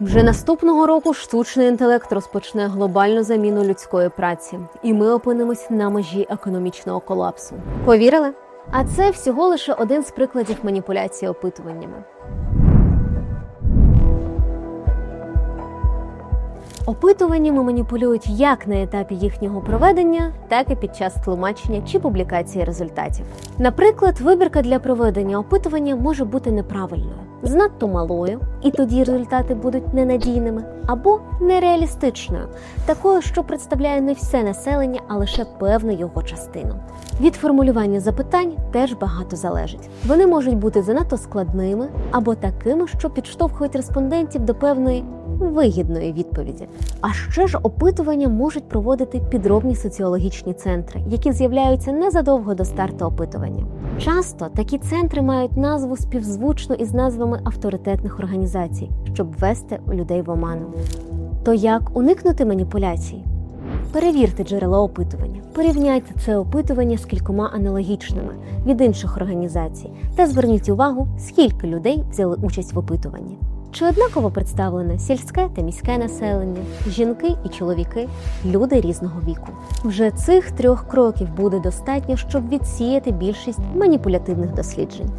Вже наступного року штучний інтелект розпочне глобальну заміну людської праці, і ми опинимось на межі економічного колапсу. Повірили? А це всього лише один з прикладів маніпуляції опитуваннями. Опитуваннями маніпулюють як на етапі їхнього проведення, так і під час тлумачення чи публікації результатів. Наприклад, вибірка для проведення опитування може бути неправильною, занадто малою, і тоді результати будуть ненадійними, або нереалістичною, такою, що представляє не все населення, а лише певну його частину. Від формулювання запитань теж багато залежить. Вони можуть бути занадто складними або такими, що підштовхують респондентів до певної вигідної відповіді. А ще ж опитування можуть проводити підробні соціологічні центри, які з'являються незадовго до старту опитування. Часто такі центри мають назву співзвучну із назвами авторитетних організацій, щоб ввести людей в оману. То як уникнути маніпуляцій? Перевірте джерела опитування, порівняйте це опитування з кількома аналогічними від інших організацій та зверніть увагу, скільки людей взяли участь в опитуванні. Чи однаково представлене сільське та міське населення, жінки і чоловіки, люди різного віку? Вже цих трьох кроків буде достатньо, щоб відсіяти більшість маніпулятивних досліджень.